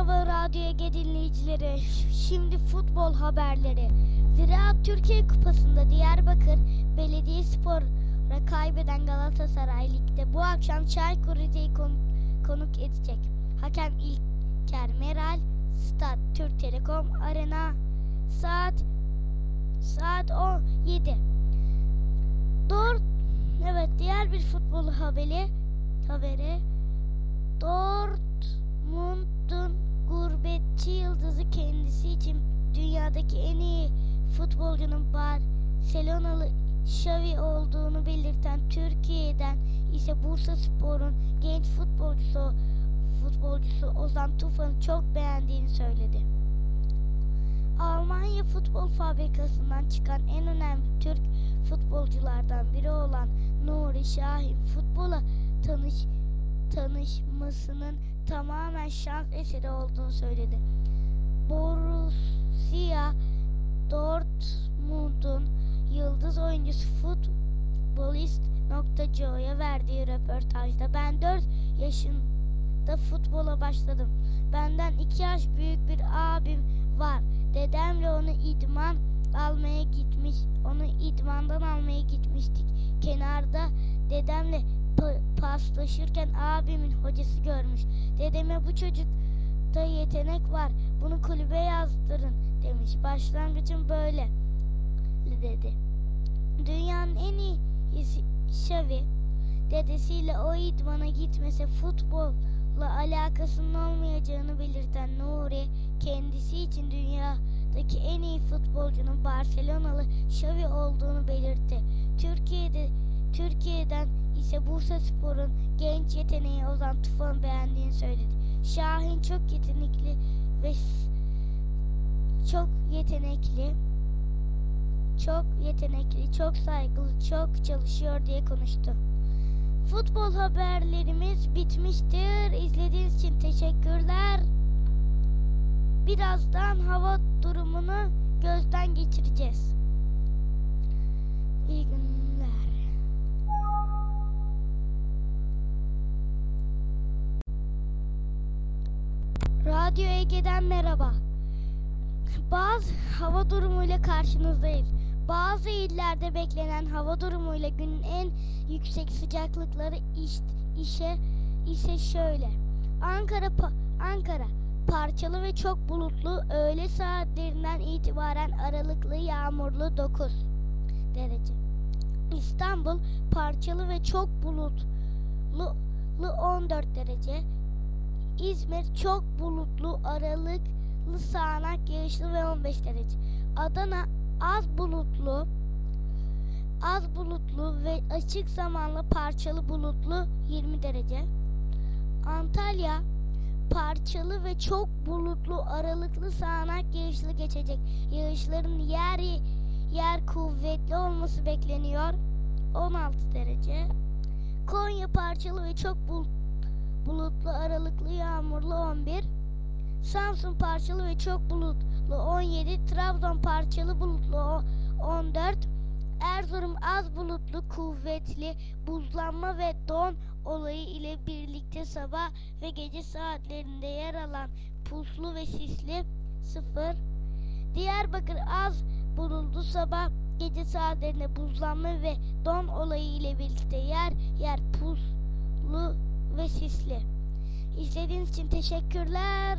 Merhaba Radyo Ege dinleyicileri. Şimdi futbol haberleri. Ziraat Türkiye Kupası'nda Diyarbakır Belediyespor'a kaybeden Galatasaray Lig'de bu akşam Çaykur Rize'yi kon- konuk edecek. Hakem İlker Meral, Stad Türk Telekom Arena saat saat 17. Doğru. Evet, diğer bir futbol haberi haberi Dortmund'un gurbetçi yıldızı kendisi için dünyadaki en iyi futbolcunun Barcelonalı Xavi olduğunu belirten Türkiye'den ise Bursa Spor'un genç futbolcusu futbolcusu Ozan Tufan'ı çok beğendiğini söyledi. Almanya futbol fabrikasından çıkan en önemli Türk futbolculardan biri olan Nuri Şahin futbola tanış tanışmasının tamamen şans eseri olduğunu söyledi. Borussia Dortmund'un yıldız oyuncusu futbolist.co'ya verdiği röportajda ben 4 yaşında futbola başladım. Benden 2 yaş büyük bir abim var. Dedemle onu idman almaya gitmiş, onu idmandan almaya gitmiştik. Kenarda dedemle pa- paslaşırken abimin hocası görmüş. Dedeme bu çocukta yetenek var. Bunu kulübe yazdırın demiş. Başlangıcım böyle dedi. Dünyanın en iyisi Xavi dedesiyle o idmana gitmese futbolla alakasının olmayacağını belirten Nuri kendisi için dünyadaki en iyi futbolcunun Barcelonalı Xavi olduğunu belirtti. Türkiye'de Türkiye'den ise Bursa Spor'un genç yeteneği Ozan Tufan beğendiğini söyledi. Şahin çok yetenekli ve çok yetenekli, çok yetenekli, çok saygılı, çok çalışıyor diye konuştu. Futbol haberlerimiz bitmiştir. İzlediğiniz için teşekkürler. Birazdan hava durumunu gözden geçireceğiz. İyi günler. Radyo Ege'den merhaba. Bazı hava durumuyla karşınızdayız. Bazı illerde beklenen hava durumuyla günün en yüksek sıcaklıkları iş- işe ise şöyle. Ankara pa- Ankara parçalı ve çok bulutlu öğle saatlerinden itibaren aralıklı yağmurlu 9 derece. İstanbul parçalı ve çok bulutlu 14 derece. İzmir çok bulutlu, aralıklı sağanak yağışlı ve 15 derece. Adana az bulutlu, az bulutlu ve açık zamanlı parçalı bulutlu 20 derece. Antalya parçalı ve çok bulutlu, aralıklı sağanak yağışlı geçecek. Yağışların yer yer kuvvetli olması bekleniyor. 16 derece. Konya parçalı ve çok bul- bulutlu, aralıklı yağmurlu 11. Samsun parçalı ve çok bulutlu 17. Trabzon parçalı bulutlu o- 14. Erzurum az bulutlu, kuvvetli, buzlanma ve don olayı ile birlikte sabah ve gece saatlerinde yer alan puslu ve sisli 0. Diyarbakır az bulutlu sabah gece saatlerinde buzlanma ve don olayı ile birlikte yer yer puslu ve sisli. İzlediğiniz için teşekkürler.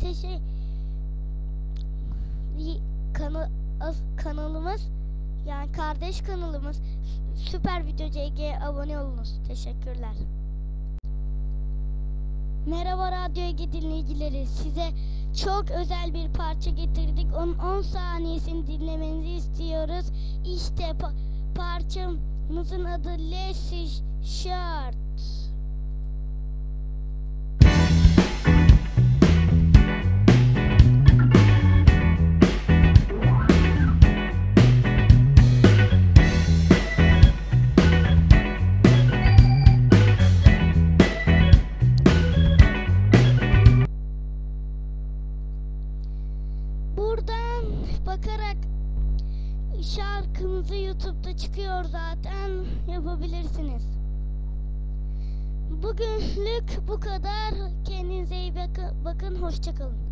Teşekkür kana, as- kanalımız yani kardeş kanalımız Sü- Süper Video CG'ye abone olunuz. Teşekkürler. Merhaba Radyo Ege dinleyicileri. Size çok özel bir parça getirdik. Onun 10 saniyesini dinlemenizi istiyoruz. İşte pa- parçamızın adı Lacy Shirt. Şarkımızı YouTube'da çıkıyor zaten yapabilirsiniz. Bugünlük bu kadar. Kendinize iyi bakın. Hoşçakalın.